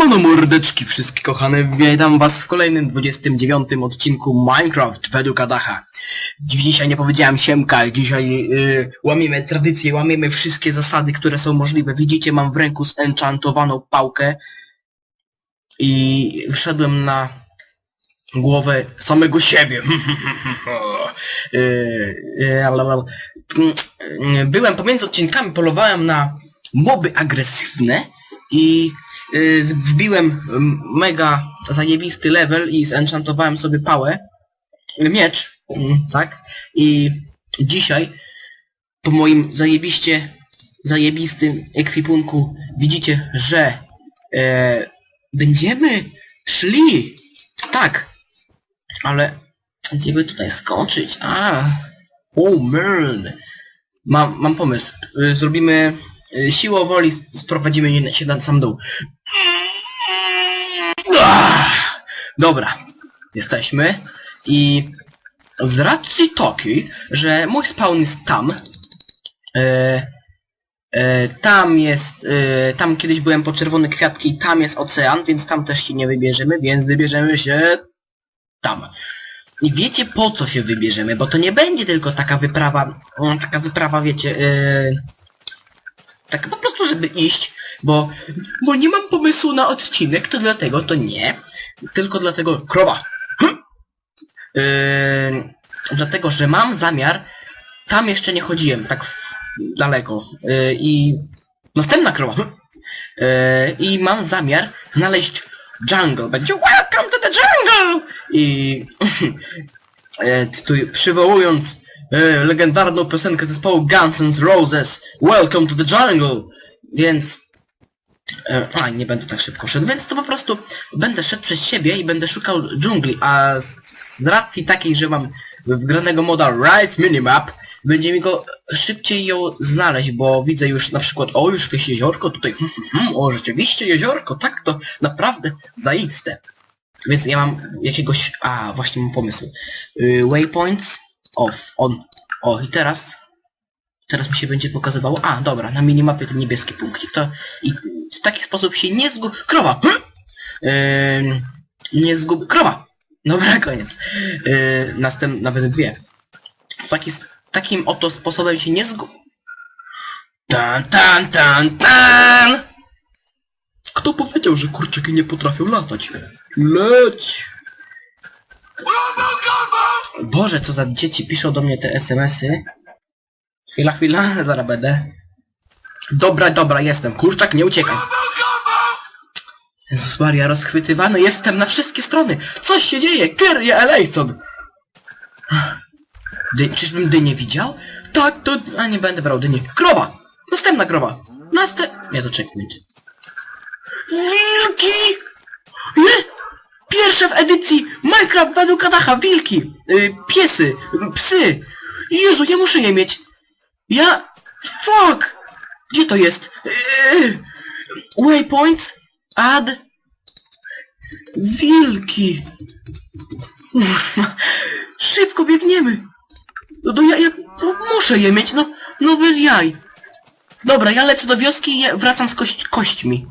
Siemano mordeczki wszystkie kochane, witam was w kolejnym 29 odcinku Minecraft według Adacha. Dzisiaj nie powiedziałem siemka, dzisiaj yy, łamiemy tradycje, łamiemy wszystkie zasady, które są możliwe. Widzicie, mam w ręku zenchantowaną pałkę i wszedłem na głowę samego siebie. Yy, ale- ale- yy, Byłem pomiędzy odcinkami, polowałem na moby agresywne i y, wbiłem mega zajebisty level i zenchantowałem sobie pałę, miecz, mm, tak? I dzisiaj po moim zajebiście zajebistym ekwipunku widzicie, że e, będziemy szli, tak, ale gdzie by tutaj skoczyć? A, oh man, mam, mam pomysł, Y, zrobimy siłą woli sp- sprowadzimy się na sam dół. Dobra, jesteśmy i z racji takiej, że mój spawn jest tam, e, e, tam jest, e, tam kiedyś byłem po czerwone kwiatki tam jest ocean, więc tam też się nie wybierzemy, więc wybierzemy się tam. I wiecie po co się wybierzemy, bo to nie będzie tylko taka wyprawa, taka wyprawa wiecie, e, tak po prostu, żeby iść, bo, bo nie mam pomysłu na odcinek, to dlatego to nie. Tylko dlatego... Krowa! Yy, dlatego, że mam zamiar... Tam jeszcze nie chodziłem, tak daleko. Yy, I... Następna krowa! Yy, I mam zamiar znaleźć jungle. Będzie Welcome to the jungle! I... tu, przywołując e, legendarną piosenkę zespołu Guns N' Roses Welcome to the Jungle! Więc... E, a, nie będę tak szybko szedł, więc to po prostu będę szedł przez siebie i będę szukał dżungli, a z, racji takiej, że mam wgranego moda Rise Minimap, będzie mi go szybciej ją znaleźć, bo widzę już na przykład, o już jakieś jeziorko tutaj, hmm, hmm, hmm, o rzeczywiście jeziorko, tak to naprawdę zaiste. Więc ja mam jakiegoś, a właśnie mam pomysł. Y, waypoints off, on, o i teraz, teraz mi się będzie pokazywało, a dobra, na minimapie ten niebieski punkcik, to i w taki sposób się nie zgub... Krowa! Yy, nie zgub... Krowa! Dobra, koniec. Yy, następ... nawet dwie. W taki, takim oto sposobem się nie zgub... Tan, tan, tan, tan! Kto powiedział, że kurczaki nie potrafią latać? Leć! Boże, co za dzieci piszą do mnie te SMS-y. Chwila, chwila, zaraz będę. Dobra, dobra, jestem. Kurczak, nie uciekaj. Jezus Maria, rozchwytywany jestem na wszystkie strony. Coś się dzieje. Kyrie eleison. Dy, czyżbym dynię widział? Tak, to... A nie będę brał dyni. Krowa! Następna krowa. Następ... Nie, to checkpoint. Wilki! Nie! Pierwsze w edycji Minecraft według Adacha. Wilki! Y, piesy! Psy! Jezu, ja muszę je mieć. Ja... Fuck! Gdzie to jest? Yy, waypoints? Add... Wilki! Szybko biegniemy! No to ja, ja no muszę je mieć, no, no bez jaj. Dobra, ja lecę do wioski i wracam z kość, kośćmi.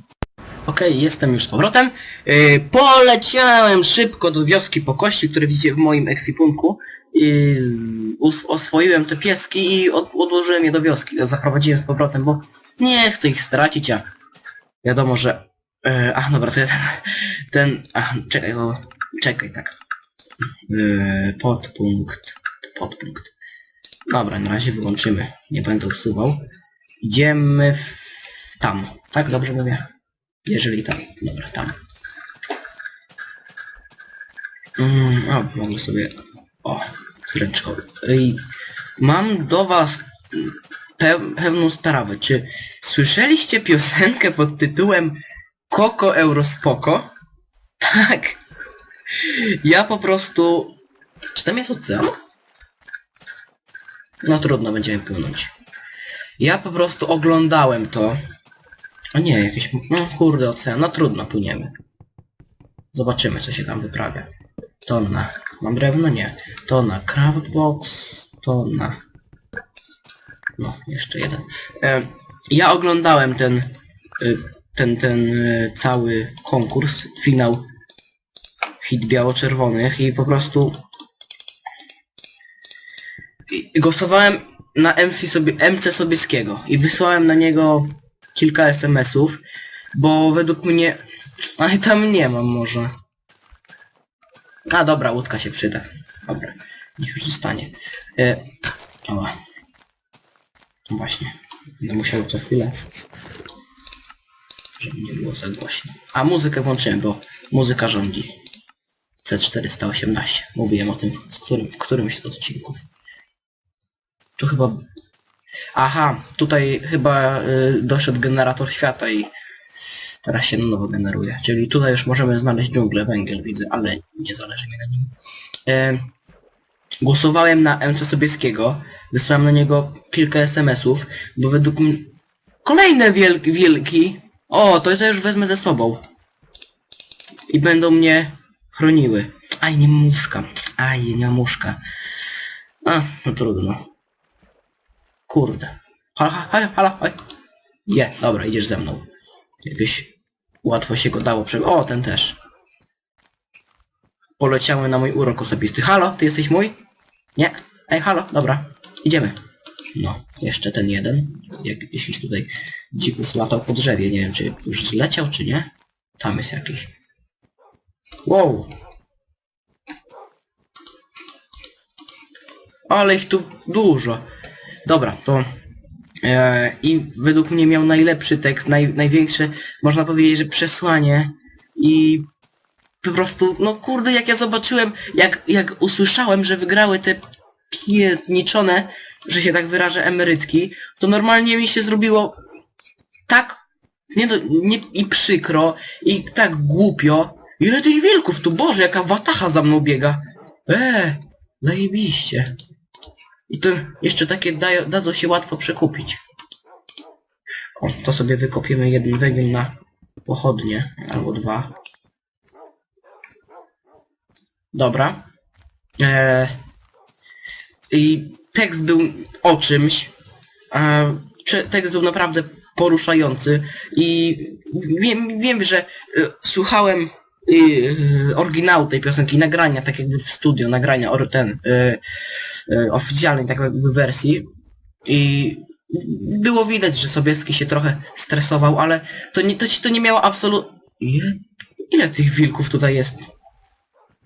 Okej, jestem już z powrotem. Yy, poleciałem szybko do wioski po kości, które widzicie w moim ekwipunku. I us, oswoiłem te pieski i od, odłożyłem je do wioski. Zaprowadziłem z powrotem, bo nie chcę ich stracić, a wiadomo, że... Yy, ach, dobra, to ja ten... ten ach, czekaj, bo... Czekaj, tak. Yy, podpunkt... Podpunkt. Dobra, na razie wyłączymy. Nie będę usuwał. Idziemy w... tam. Tak, dobrze mówię? Jeżeli tam. Dobra, tam. Mm, a, mogę sobie... O, ręczką. Ej, mam do was pe pewną sprawę. Czy słyszeliście piosenkę pod tytułem Koko Eurospoko? Tak. Ja po prostu... Czy tam jest ocean? No trudno, będziemy płynąć. Ja po prostu oglądałem to. O nie, jakieś... No kurde, ocean. No trudno, płyniemy. Zobaczymy, co się tam wyprawia. To na... Mam drewno? Nie. To na craftbox. To na... No, jeszcze jeden. E, ja oglądałem ten... Y, ten, ten e, cały konkurs, finał hit biało-czerwonych i po prostu głosowałem na MC, sobie, MC Sobieskiego i wysłałem na niego kilka SMS-ów, bo według mnie... Ale tam nie mam może. A dobra, łódka się przyda. Dobra, niech już zostanie. E, ała. No Właśnie, będę musiał co chwilę, żeby nie było za głośno. A muzykę włączyłem, bo muzyka rządzi. C418. Mówiłem o tym w, którym, w którymś z odcinków. Tu chyba... Aha, tutaj chyba y, doszedł generator świata i teraz się na nowo generuje. Czyli tutaj już możemy znaleźć dżunglę, węgiel widzę, ale nie zależy mi na nim. E, głosowałem na MC Sobieskiego, wysłałem na niego kilka SMS-ów, bo według mnie... Kolejne wielki, wielki! O, to ja już wezmę ze sobą. I będą mnie chroniły. Aj, nie muszka. Aj, nie muszka. A, no trudno. Kurde. Halo, halo, halo, halo. Je, dobra, idziesz ze mną. Jakbyś łatwo się go dało prze... O, ten też. Poleciały na mój urok osobisty. Halo, ty jesteś mój? Nie? Ej, halo, dobra. Idziemy. No, jeszcze ten jeden. Jak, jeśli tutaj dzikus latał po drzewie, nie wiem czy już zleciał, czy nie. Tam jest jakiś. Wow. Ale ich tu dużo. Dobra, to... E, I według mnie miał najlepszy tekst, naj, największe, można powiedzieć, że przesłanie. I po prostu, no kurde, jak ja zobaczyłem, jak, jak usłyszałem, że wygrały te pierdniczone, że się tak wyrażę, emerytki, to normalnie mi się zrobiło tak nie, do, nie i przykro, i tak głupio. Ile tych wilków tu, Boże, jaka watacha za mną biega. Eee, zajebiście. I to jeszcze takie dają, dadzą się łatwo przekupić. O, to sobie wykopiemy jeden węgiel na pochodnie, albo dwa. Dobra. Eee, I tekst był o czymś. Czy- tekst był naprawdę poruszający i wiem, wiem że y, słuchałem y, y, oryginału tej piosenki, nagrania, tak jakby w studio, nagrania or, ten y, y, oficjalnej tak jakby wersji i było widać, że Sobieski się trochę stresował, ale to nie, to, to nie miało absolutnie... Ile tych wilków tutaj jest?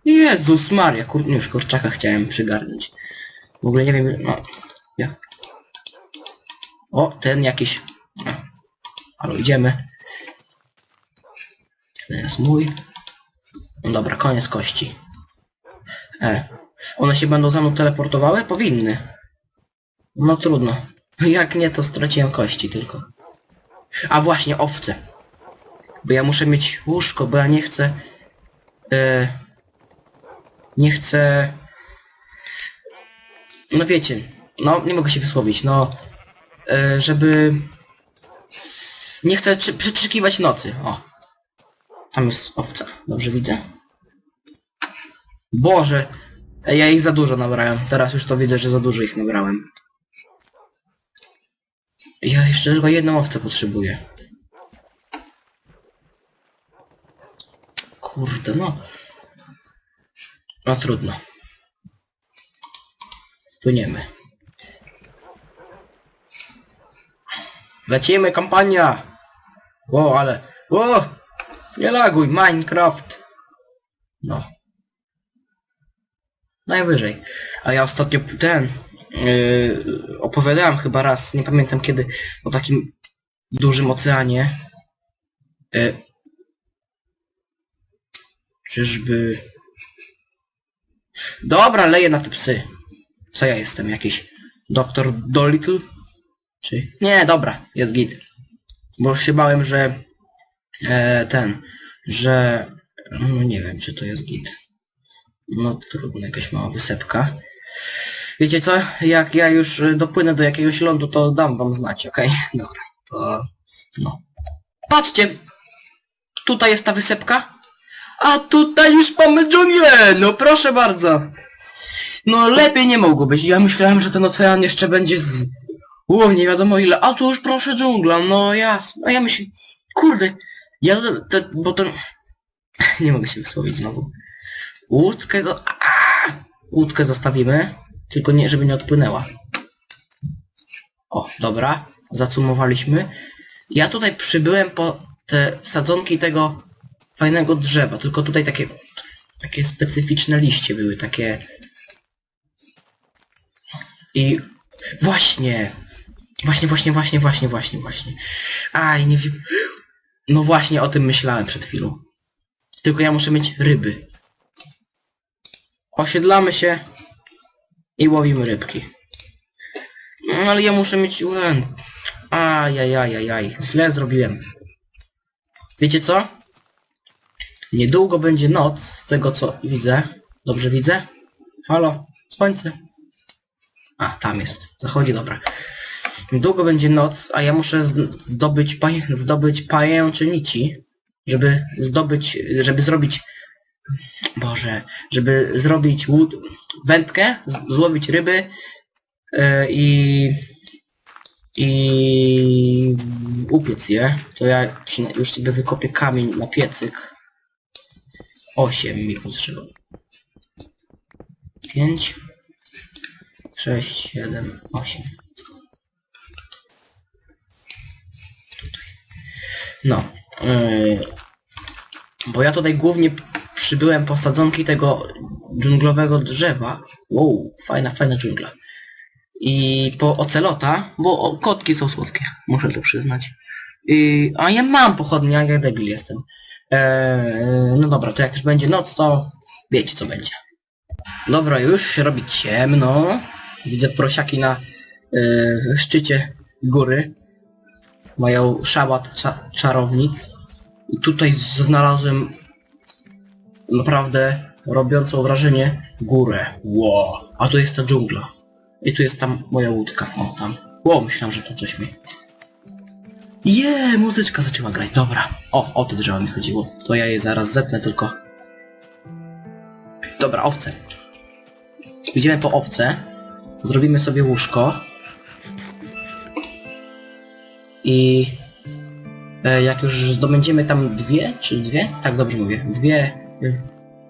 Jezus Maria, kur... już kurczaka chciałem przygarnąć. W ogóle nie wiem, no... Jak... O, ten jakiś... No. Halo, idziemy. Ten jest mój. Dobra, koniec kości. E, one się będą za mną teleportowały? Powinny. No trudno. Jak nie, to straciłem kości tylko. A właśnie, owce. Bo ja muszę mieć łóżko, bo ja nie chcę... E, nie chcę... No wiecie, no nie mogę się wysłowić, no... E, żeby... Nie chcę przeczekiwać nocy, o. Tam jest owca, dobrze widzę. Boże! Ja ich za dużo nabrałem. Teraz już to widzę, że za dużo ich nabrałem. Ja jeszcze tylko jedną owcę potrzebuję. Kurde, no. No trudno. Płyniemy. Lecimy, kampania! O, ale... O! Nie laguj, Minecraft! No. Najwyżej. A ja ostatnio ten... Yy, opowiadałem chyba raz, nie pamiętam kiedy, o takim dużym oceanie. Yy, czyżby... Dobra, leję na te psy. Co ja jestem? Jakiś doktor Dolittle? Czy... Nie, dobra, jest git. Bo już się bałem, że e, ten, że no nie wiem, czy to jest git. No trudno, jakaś mała wysepka. Wiecie co? Jak ja już y, dopłynę do jakiegoś lądu, to dam wam znać, okej? Dobra, to... no. Patrzcie! Tutaj jest ta wysepka. A tutaj już mamy dżunglę! No proszę bardzo! No lepiej nie mogło być. Ja myślałem, że ten ocean jeszcze będzie z... Ło, nie wiadomo ile. A tu już proszę dżungla, no jasne. A ja myśl... Kurde, ja to, bo to... Nie mogę się wysłowić znowu. Łódkę! Łódkę zostawimy, tylko nie, żeby nie odpłynęła. O, dobra, zacumowaliśmy. Ja tutaj przybyłem po te sadzonki tego fajnego drzewa, tylko tutaj takie takie specyficzne liście były, takie i właśnie właśnie, właśnie, właśnie, właśnie, właśnie, właśnie aj, nie no właśnie o tym myślałem przed chwilą tylko ja muszę mieć ryby osiedlamy się i łowimy rybki no ale ja muszę mieć uen. Ajajajajaj, źle zrobiłem. Wiecie co? Niedługo będzie noc, z tego co widzę. Dobrze widzę? Halo? Słońce? A, tam jest. Zachodzi, dobra. Niedługo będzie noc, a ja muszę zdobyć, paj zdobyć pajęcze nici, żeby zdobyć, żeby zrobić... Boże, żeby zrobić łód... wędkę, złowić ryby e, i i upiec je, to ja już sobie wykopię kamień na piecyk. 8 mi potrzeba. 5 6, 7, 8. Tutaj. No. Yy, bo ja tutaj głównie przybyłem po sadzonki tego dżunglowego drzewa. Wow, fajna, fajna dżungla i po ocelota, bo kotki są słodkie, muszę to przyznać. I, a ja mam pochodnie, a ja debil jestem. Eee, no dobra, to jak już będzie noc, to wiecie co będzie. Dobra, już się robi ciemno. Widzę prosiaki na e, szczycie góry. Mają szałat cza czarownic. I tutaj znalazłem naprawdę robiącą wrażenie górę. Wow, a tu jest ta dżungla. I tu jest tam moja łódka. O, tam. Ło, myślałem, że to coś mi... Je, muzyczka zaczęła grać. Dobra. O, o te drzewa mi chodziło. To ja je zaraz zetnę tylko. Dobra, owce. Idziemy po owce. Zrobimy sobie łóżko. I... E, jak już zdobędziemy tam dwie, czy dwie? Tak, dobrze mówię. Dwie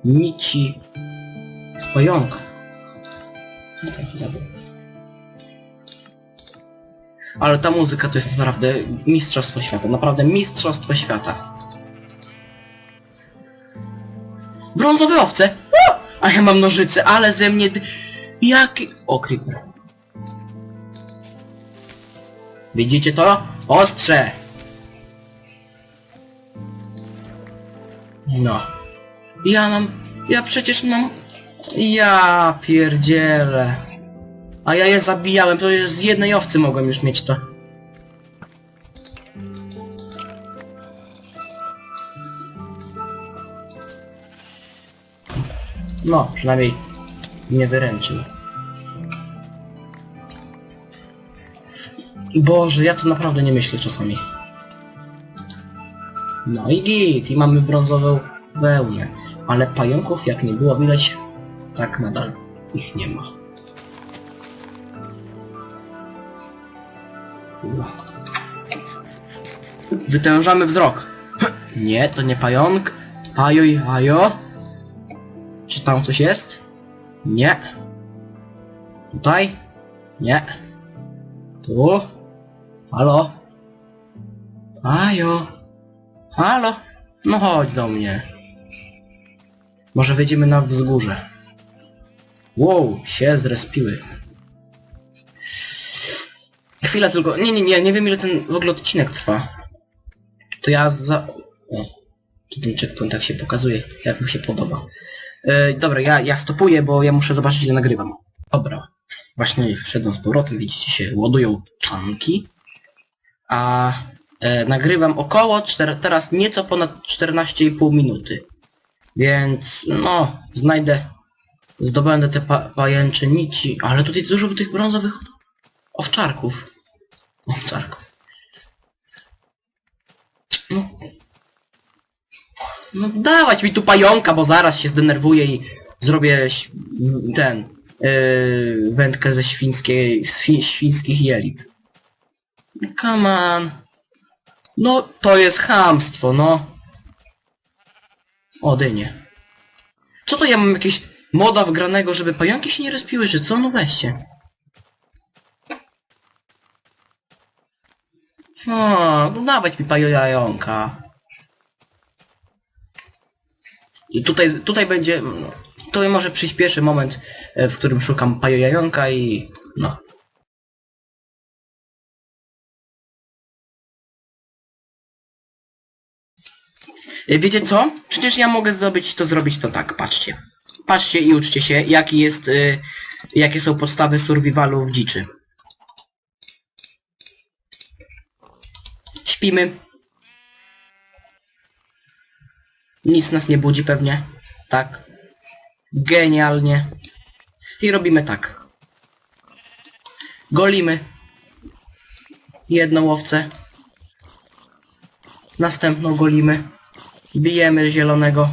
nici z pająka. No tak. Ale ta muzyka to jest naprawdę mistrzostwo świata. Naprawdę mistrzostwo świata. Brązowe owce! A ja mam nożyce, ale ze mnie... Jaki... O, creeper. Widzicie to? Ostrze! No. Ja mam... Ja przecież mam... Ja pierdzielę. A ja je zabijałem, to już z jednej owcy mogłem już mieć to. No, przynajmniej nie wyręczył. Boże, ja to naprawdę nie myślę czasami. No i git, i mamy brązową wełnę. Ale pająków jak nie było widać, tak nadal ich nie ma. Wytężamy wzrok. Nie, to nie pająk. Pajo i hajo. Czy tam coś jest? Nie. Tutaj? Nie. Tu? Halo? Pajo? Halo? No chodź do mnie. Może wejdziemy na wzgórze. Wow, się zrespiły. Chwila tylko. Nie, nie, nie, nie wiem ile ten w ogóle odcinek trwa. To ja za... O, tu ten checkpoint tak się pokazuje, jak mu się podoba. E, dobra, ja, ja stopuję, bo ja muszę zobaczyć ile nagrywam. Dobra. Właśnie wszedłem z powrotem, widzicie się ładują czanki. A e, nagrywam około, czter, teraz nieco ponad 14,5 minuty. Więc no, znajdę, zdobędę te pa, pajęcze nici, ale tutaj dużo tych brązowych owczarków. Owczarków. No. no dawać mi tu pająka, bo zaraz się zdenerwuję i zrobię ten yy, wędkę ze świńskiej, fi, świńskich jelit. Come on. No, to jest chamstwo, no. O, dynie. Co to ja mam jakieś moda wgranego, żeby pająki się nie respiły, czy co? No weźcie. O, no dawać mi pająka. I tutaj, tutaj będzie... no, To może przyspieszy moment, e, w którym szukam pająka i... no. Wiecie co? Przecież ja mogę zdobyć to zrobić to tak, patrzcie. Patrzcie i uczcie się, jaki jest, y, jakie są podstawy survivalu w dziczy. Śpimy. Nic nas nie budzi pewnie. Tak. Genialnie. I robimy tak. Golimy. Jedną owcę. Następną golimy. Bijemy zielonego.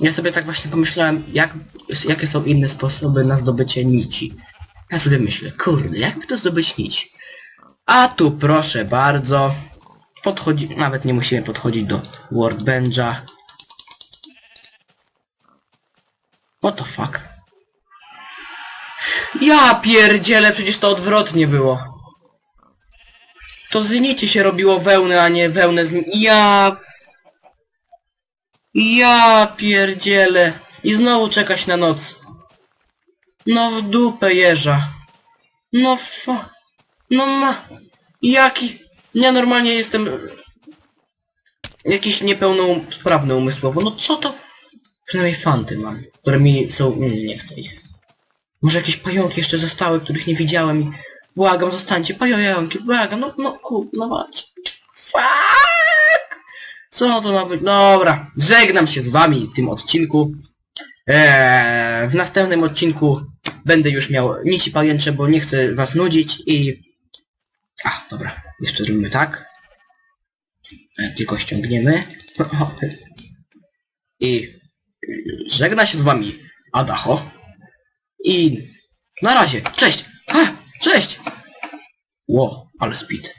Ja sobie tak właśnie pomyślałem, jak, jakie są inne sposoby na zdobycie nici. Ja sobie myślę, kurde, jakby to zdobyć nić? A tu proszę bardzo. Podchodzi, nawet nie musimy podchodzić do workbencha. What the fuck? Ja pierdzielę, przecież to odwrotnie było. To z nici się robiło wełnę, a nie wełnę z... Ja... Ja pierdzielę. I znowu czekać na noc. No w dupę jeża. No fa... No ma... Jaki... Ja normalnie jestem... Jakiś niepełnosprawny umysłowo. No co to... Przynajmniej fanty mam, które mi są... Nie, nie chcę ich. Może jakieś pająki jeszcze zostały, których nie widziałem i... Błagam, zostańcie, pająki, błagam, no, no, ku, no walcz. Fuck! Co to ma być? Dobra, żegnam się z wami w tym odcinku. Eee, w następnym odcinku będę już miał nici pajęcze, bo nie chcę was nudzić i... A, dobra, jeszcze zrobimy tak. E, tylko ściągniemy. I żegna się z wami Adacho. I na razie, cześć! Cześć! Ło, ale speed.